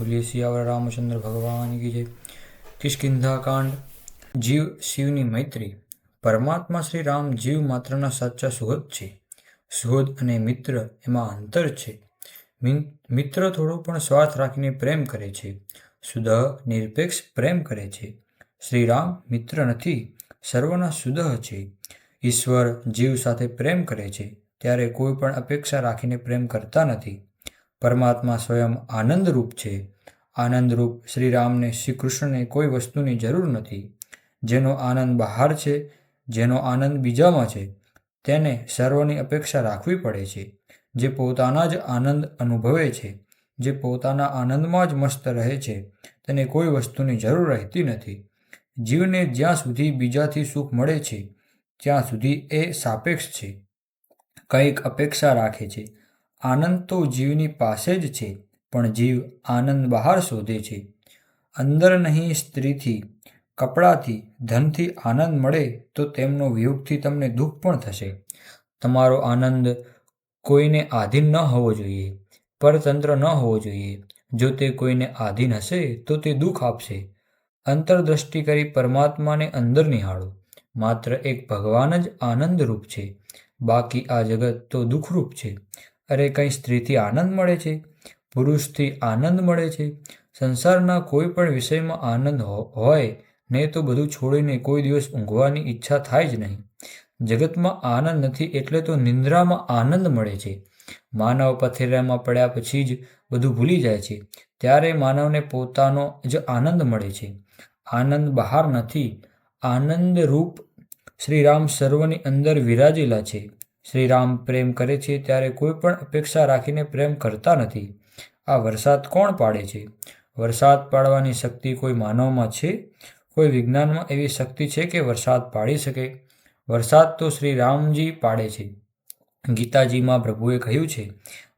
બોલીએ સિયાવર રામચંદ્ર ભગવાન કી જય. કિષ્કિંધા કાંડ જીવ શિવની મૈત્રી. પરમાત્મા શ્રી રામ જીવ માત્રના સાચા સુહદ છે. સુહદ અને મિત્ર એમાં અંતર છે. મિત્ર થોડો પણ સ્વાર્થ રાખીને પ્રેમ કરે છે. સુદહ નિરપેક્ષ પ્રેમ કરે છે. શ્રી રામ મિત્ર નથી, સર્વના સુદહ છે. ઈશ્વર જીવ સાથે પ્રેમ કરે છે. ત્યારે કોઈ પણ અપેક્ષા રાખીને પ્રેમ કરતા નથી. પરમાત્મા સ્વયં આનંદરૂપ છે. આનંદરૂપ શ્રી રામને શ્રી કૃષ્ણને કોઈ વસ્તુની જરૂર નથી. જેનો આનંદ બહાર છે, જેનો આનંદ બીજામાં છે, તેને સર્વની અપેક્ષા રાખવી પડે છે. જે પોતાના જ આનંદ અનુભવે છે, જે પોતાના આનંદમાં જ મસ્ત રહે છે, તેને કોઈ વસ્તુની જરૂર રહેતી નથી. જીવને જ્યાં સુધી બીજાથી સુખ મળે છે, ત્યાં સુધી એ સાપેક્ષ છે. કંઈક અપેક્ષા રાખે છે. આનંદ તો જીવની પાસે જ છે, પણ જીવ આનંદ બહાર શોધે છે. અંદર નહીં સ્ત્રીથી, કપડાથી, ધનથી આનંદ મળે તો તેમનો વિયોગથી તમને દુઃખ પણ થશે. તમારો આનંદ કોઈને આધીન ન હોવો જોઈએ, પરતંત્ર ન હોવો જોઈએ. જો તે કોઈને આધીન હશે, તો તે દુઃખ આપશે. અંતરદ્રષ્ટિ કરી પરમાત્માને અંદર નિહાળો. માત્ર એક ભગવાન જ આનંદરૂપ છે. બાકી આ જગત તો દુઃખરૂપ છે. અરે કંઈ સ્ત્રીથી આનંદ મળે છે? પુરુષથી આનંદ મળે છે? સંસારના કોઈ પણ વિષયમાં આનંદ હોય ને તો બધું છોડીને કોઈ દિવસ ઊંઘવાની ઈચ્છા થાય જ નહીં. જગતમાં આનંદ નથી એટલે તો નિંદ્રામાં આનંદ મળે છે. માનવ પથેરામાં પડ્યા પછી જ બધું ભૂલી જાય છે. ત્યારે માનવને પોતાનો જ આનંદ મળે છે. આનંદ બહાર નથી. આનંદ રૂપ શ્રી રામ સર્વની અંદર વિરાજેલા છે. શ્રી રામ પ્રેમ કરે છે ત્યારે કોઈ પણ અપેક્ષા રાખીને પ્રેમ કરતા નથી. આ વરસાદ કોણ પાડે છે? વરસાદ પાડવાની શક્તિ કોઈ માનવમાં છે? કોઈ વિજ્ઞાનમાં એવી શક્તિ છે કે વરસાદ પાડી શકે? વરસાદ તો શ્રી રામજી પાડે છે. ગીતાજીમાં પ્રભુએ કહ્યું છે,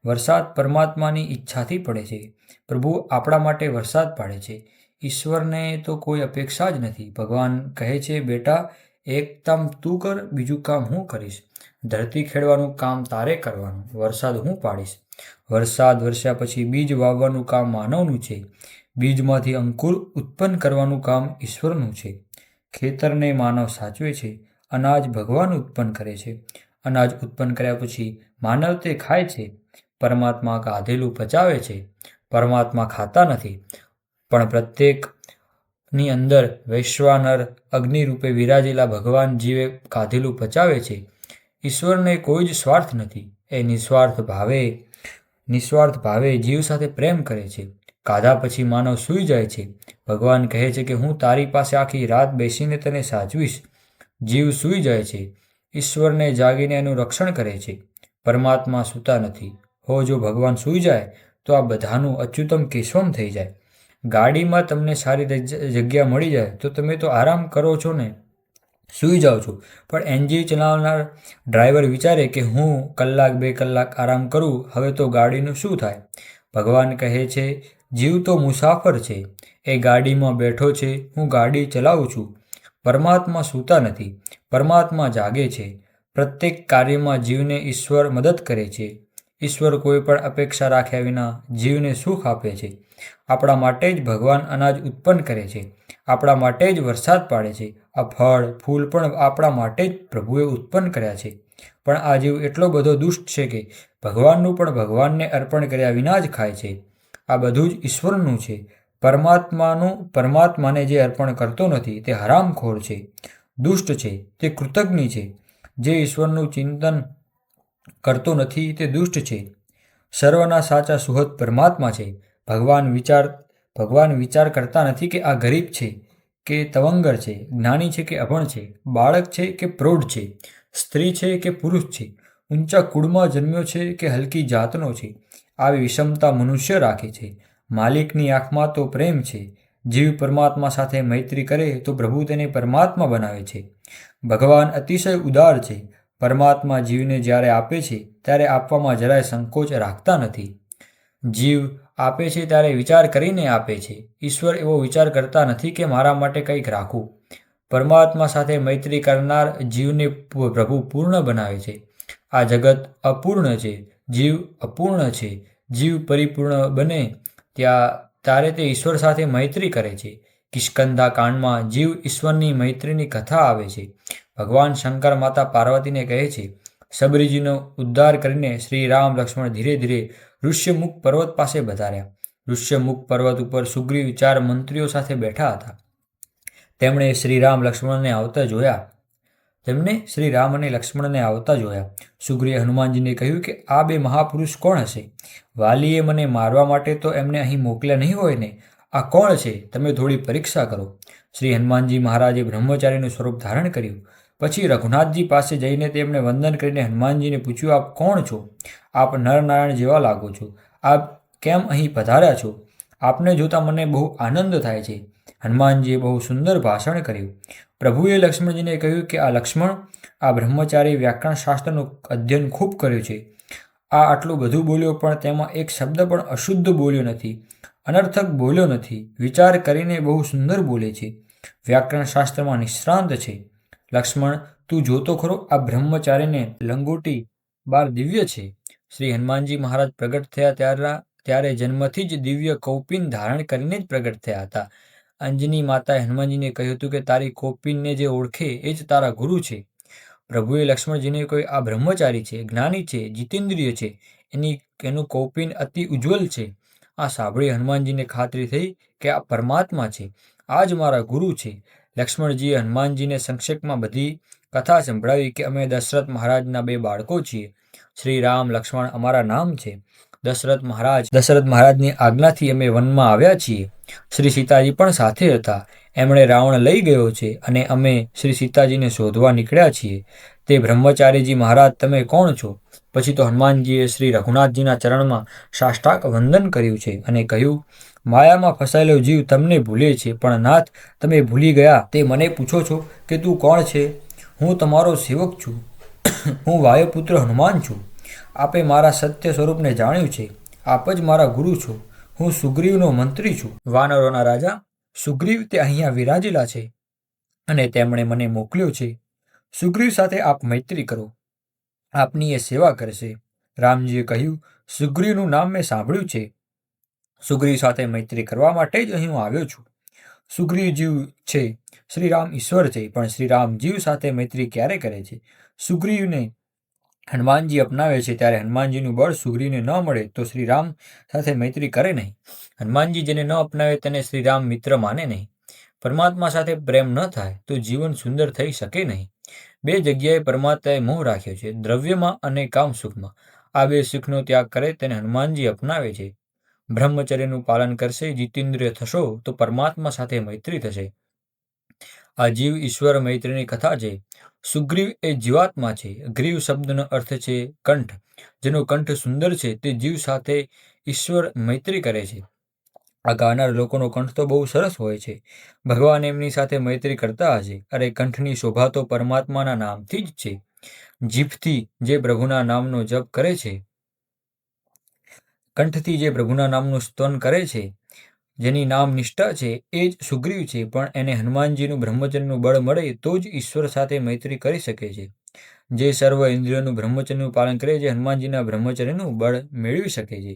વરસાદ પરમાત્માની ઈચ્છાથી પડે છે. પ્રભુ આપણા માટે વરસાદ પાડે છે. ઈશ્વરને તો કોઈ અપેક્ષા જ નથી. ભગવાન કહે છે, બેટા એક કામ તું કર, બીજું કામ હું કરીશ. ધરતી ખેડવાનું કામ તારે કરવાનું, વરસાદ હું પાડીશ. વરસાદ વરસ્યા પછી બીજ વાવવાનું કામ માનવનું છે. બીજમાંથી અંકુર ઉત્પન્ન કરવાનું કામ ઈશ્વરનું છે. ખેતરને માનવ સાચવે છે, અનાજ ભગવાન ઉત્પન્ન કરે છે. અનાજ ઉત્પન્ન કર્યા પછી માનવ તે ખાય છે. પરમાત્મા કાધેલું પચાવે છે. પરમાત્મા ખાતા નથી. પણ પ્રત્યેકની અંદર વૈશ્વાનર અગ્નિરૂપે વિરાજેલા ભગવાન જીવે કાધેલું પચાવે છે. ઈશ્વરને કોઈ જ સ્વાર્થ નથી. એ નિસ્વાર્થ ભાવે નિસ્વાર્થ ભાવે જીવ સાથે પ્રેમ કરે છે. કાધા પછી માનવ સૂઈ જાય છે. ભગવાન કહે છે કે, હું તારી પાસે આખી રાત બેસીને તને સાચવીશ. જીવ સૂઈ જાય છે. ઈશ્વરને જાગીને એનું રક્ષણ કરે છે. પરમાત્મા સૂતા નથી. હો, જો ભગવાન સૂઈ જાય, તો આ બધાનું અચ્યુતમ કેશવમ થઈ જાય. ગાડીમાં તમને સારી જગ્યા મળી જાય તો તમે તો આરામ કરો છો ને? સૂઈ જાઓ છો. પણ એન્જિન ચલાવનાર ડ્રાઈવર વિચારે કે હું કલાક બે કલાક આરામ કરું, હવે તો ગાડીનું શું થાય? ભગવાન કહે છે, જીવ તો મુસાફર છે. એ ગાડીમાં બેઠો છે. હું ગાડી ચલાવું છું. પરમાત્મા સૂતા નથી. પરમાત્મા જાગે છે. પ્રત્યેક કાર્યમાં જીવને ઈશ્વર મદદ કરે છે. ઈશ્વર કોઈ પણ અપેક્ષા રાખ્યા વિના જીવને સુખ આપે છે. આપણા માટે જ ભગવાન અનાજ ઉત્પન્ન કરે છે. આપણા માટે જ વરસાદ પાડે છે. આ ફળ, ફૂલ પણ આપણા માટે જ પ્રભુએ ઉત્પન્ન કર્યા છે. પણ આ જીવ એટલો બધો દુષ્ટ છે કે ભગવાનનું પણ ભગવાનને અર્પણ કર્યા વિના જ ખાય છે. આ બધું જ ઈશ્વરનું છે. પરમાત્માનું, પરમાત્માને જે અર્પણ કરતો નથી, તે હરામખોર છે. દુષ્ટ છે. તે કૃતજ્ઞ છે. જે ઈશ્વરનું ચિંતન કરતો નથી તે દુષ્ટ છે. સર્વના સાચા સુહદ પરમાત્મા છે. ભગવાન વિચાર ભગવાન વિચાર કરતા નથી કે આ ગરીબ છે, કે તવંગર છે, જ્ઞાની છે કે અભણ છે, બાળક છે કે પ્રૌઢ છે, સ્ત્રી છે કે પુરુષ છે, ઊંચા કુળમાં જન્મ્યો છે કે હલકી જાતનો છે, આવી વિષમતા મનુષ્ય રાખે છે. માલિકની આંખમાં તો પ્રેમ છે. જીવ પરમાત્મા સાથે મૈત્રી કરે તો પ્રભુ તેને પરમાત્મા બનાવે છે. ભગવાન અતિશય ઉદાર છે. પરમાત્મા જીવને જ્યારે આપે છે, ત્યારે આપવામાં જરાય સંકોચ રાખતા નથી. જીવ આપે છે ત્યારે વિચાર કરીને આપે છે. ઈશ્વર એવો વિચાર કરતા નથી કે મારા માટે કંઈક રાખવું પરમાત્મા સાથે મૈત્રી કરનાર જીવને પ્રભુ પૂર્ણ બનાવે છે. આ જગત અપૂર્ણ છે. જીવ અપૂર્ણ છે. જીવ પરિપૂર્ણ બને ત્યાં, ત્યારે તે ઈશ્વર સાથે મૈત્રી કરે છે. કિષ્કંધા કાંડમાં જીવ ઈશ્વરની મૈત્રીની કથા આવે છે. ભગવાન શંકર માતા પાર્વતીને કહે છે, સબરીજીનો ઉદ્ધાર કરીને શ્રી રામ લક્ષ્મણ ધીરે ધીરે ઋષ્યમુખ પર્વત પાસે વધાર્યા ઋષ્યમુખ પર્વત ઉપર સુગ્રીવ ચાર મંત્રીઓ સાથે બેઠા હતા. તેમણે શ્રી રામ લક્ષ્મણને આવતા જોયા. તેમને શ્રી રામ અને લક્ષ્મણને આવતા જોયા. સુગ્રીએ હનુમાનજીને કહ્યું કે, આ બે મહાપુરુષ કોણ હશે? વાલીએ મને મારવા માટે તો એમને અહીં મોકલ્યા નહીં હોય ને? આ કોણ છે? તમે થોડી પરીક્ષા કરો. શ્રી હનુમાનજી મહારાજે બ્રહ્મચારીનું સ્વરૂપ ધારણ કર્યું. પછી રઘુનાથજી પાસે જઈને તેમણે વંદન કરીને હનુમાનજીને પૂછ્યું, આપ કોણ છો? આપ નરનારાયણ જેવા લાગો છો. આપ કેમ અહીં પધાર્યા છો? આપને જોતાં મને બહુ આનંદ થાય છે. હનુમાનજીએ બહુ સુંદર ભાષણ કર્યું. પ્રભુએ લક્ષ્મણજીને કહ્યું કે, આ લક્ષ્મણ, આ બ્રહ્મચારી વ્યાકરણ શાસ્ત્રનું અધ્યયન ખૂબ કર્યું છે. આ આટલું બધું બોલ્યો પણ તેમાં એક શબ્દ પણ અશુદ્ધ બોલ્યો નથી. અનર્થક બોલ્યો નથી. વિચાર કરીને બહુ સુંદર બોલે છે. વ્યાકરણ શાસ્ત્રમાં નિષ્ણાંત છે. લક્ષ્મણ, તું જોતો ખરો આ બ્રહ્મચારીને લંગોટી બાર દિવ્ય છે. શ્રી હનુમાનજી મહારાજ પ્રગટ થયા ત્યારના ત્યારે જન્મથી જ દિવ્ય કૌપિન ધારણ કરીને જ પ્રગટ થયા હતા. અંજની માતાએ હનુમાનજીને કહ્યું હતું કે, તારી કૌપિનને જે ઓળખે એ જ તારા ગુરુ છે. પ્રભુએ લક્ષ્મણજીને કહ્યું, આ બ્રહ્મચારી છે, જ્ઞાની છે, જીતેન્દ્રિય છે. એની, એનું કૌપિન અતિ ઉજ્જવલ છે. આ સાંભળી હનુમાનજીને ખાતરી થઈ કે આ પરમાત્મા છે. આ જ મારા ગુરુ છે. લક્ષ્મણજીએ હનુમાનજીને સંક્ષેપમાં બધી કથા સંભળાવી કે અમે દશરથ મહારાજના બે બાળકો છીએ. શ્રી રામ, લક્ષ્મણ અમારા નામ છે. દશરથ મહારાજ, દશરથ મહારાજની આજ્ઞાથી અમે વનમાં આવ્યા છીએ. શ્રી સીતાજી પણ સાથે હતા. એમણે રાવણ લઈ ગયો છે અને અમે શ્રી સીતાજીને શોધવા નીકળ્યા છીએ. તે બ્રહ્મચારીજી મહારાજ, તમે કોણ છો? પછી તો હનુમાનજીએ શ્રી રઘુનાથજીના ચરણમાં સાષ્ટાક વંદન કર્યું છે અને કહ્યું માયામાં ફસાયેલો જીવ તમને ભૂલે છે, પણ નાથ, તમે ભૂલી ગયા તે મને પૂછો છો કે તું કોણ છે? હું તમારો સેવક છું. હું વાયુપુત્ર હનુમાન છું. આપે મારા સત્ય સ્વરૂપને જાણ્યું છે. આપ જ મારા ગુરુ છો. હું સુગ્રીવનો મંત્રી છું. વાનરોના રાજા સુગ્રીવ તે અહીંયા વિરાજેલા છે અને તેમણે મને મોકલ્યો છે. સુગ્રીવ સાથે આપ મૈત્રી કરો. આપની એ સેવા કરશે. રામજીએ કહ્યું, સુગ્રીવનું નામ મેં સાંભળ્યું છે. સુગ્રીવ સાથે મૈત્રી કરવા માટે જ અહીં હું આવ્યો છું. સુગ્રીવ જીવ છે, શ્રીરામ ઈશ્વર છે, પણ શ્રી રામ જીવ સાથે મૈત્રી ક્યારે કરે છે? સુગ્રીવને હનુમાનજી અપનાવે છે, ત્યારે હનુમાનજીનું બળ સુગ્રીવને ન મળે, તો શ્રી રામ સાથે મૈત્રી કરે નહીં. હનુમાનજી જેને ન અપનાવે તેને શ્રી રામ મિત્ર માને નહીં. પરમાત્મા સાથે પ્રેમ ન થાય, તો જીવન સુંદર થઈ શકે નહીં. બે જગ્યાએ પરમાત્માએ મોહ રાખ્યો છે, દ્રવ્યમાં અને કામ સુખમાં આ બે સુખનો ત્યાગ કરે તેને હનુમાનજી અપનાવે છે. બ્રહ્મચર્યનું પાલન કરશે, જીતેન્દ્રિય થશો, તો પરમાત્મા સાથે મૈત્રી થશે. આ જીવ ઈશ્વર મૈત્રીની કથા છે. સુગ્રીવ એ જીવાત્મા છે. ગ્રીવ શબ્દનો અર્થ છે કંઠ. જેનો કંઠ સુંદર છે, તે જીવ સાથે ઈશ્વર મૈત્રી કરે છે. આ ગાનાર લોકોનો કંઠ તો બહુ સરસ હોય છે. ભગવાન એમની સાથે મૈત્રી કરતા હશે. અરે, કંઠની શોભા તો પરમાત્માના નામથી જ છે. જીભથી જે પ્રભુના નામનો જપ કરે છે કંઠથી જે પ્રભુના નામનું સ્તન કરે છે, જેની નામ નિષ્ઠા છે, એ જ સુગ્રીવ છે, પણ એને હનુમાનજીનું બ્રહ્મચર્યનું બળ મળે તો જ ઈશ્વર સાથે મૈત્રી કરી શકે છે. જે સર્વ ઇન્દ્રિયોનું બ્રહ્મચર્યનું પાલન કરે છે, હનુમાનજીના બ્રહ્મચર્યનું બળ મેળવી શકે છે.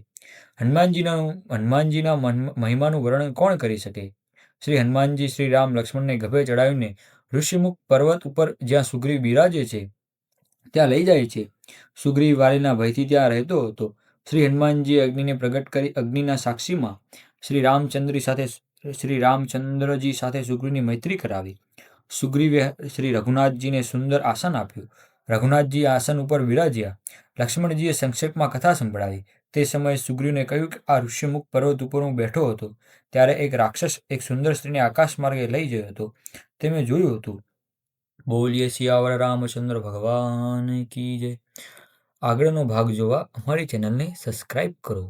હનુમાનજીના હનુમાનજીના મહિમાનું વર્ણન કોણ કરી શકે? શ્રી હનુમાનજી શ્રી રામ લક્ષ્મણને ગભે ચડાવીને ઋષિમુખ પર્વત ઉપર જ્યાં સુગ્રીવ બિરાજે છે, ત્યાં લઈ જાય છે. સુગ્રીવ વાલીના ભયથી ત્યાં રહેતો હતો. શ્રી હનુમાનજીએ અગ્નિને પ્રગટ કરી અગ્નિના સાક્ષીમાં શ્રી રામચંદ્રી સાથે શ્રી રામચંદ્રજી સાથે સુગ્રીવની મૈત્રી કરાવી. સુગ્રીવે શ્રી રઘુનાથજીને સુંદર આસન આપ્યું. રઘુનાથજી આસન ઉપર વિરાજ્યા. લક્ષ્મણજીએ સંક્ષેપમાં કથા સંભળાવી. તે સમયે સુગ્રીવને કહ્યું કે આ ઋષ્યમુખ પર્વત ઉપર હું બેઠો હતો. ત્યારે એક રાક્ષસ એક સુંદર સ્ત્રીને આકાશ માર્ગે લઈ ગયો હતો. તે મેં જોયું હતું. બોલીએ શિયાવર રામચંદ્ર ભગવાન કી જય. આગળનો ભાગ જોવા અમારી ચેનલને સબસ્ક્રાઈબ કરો.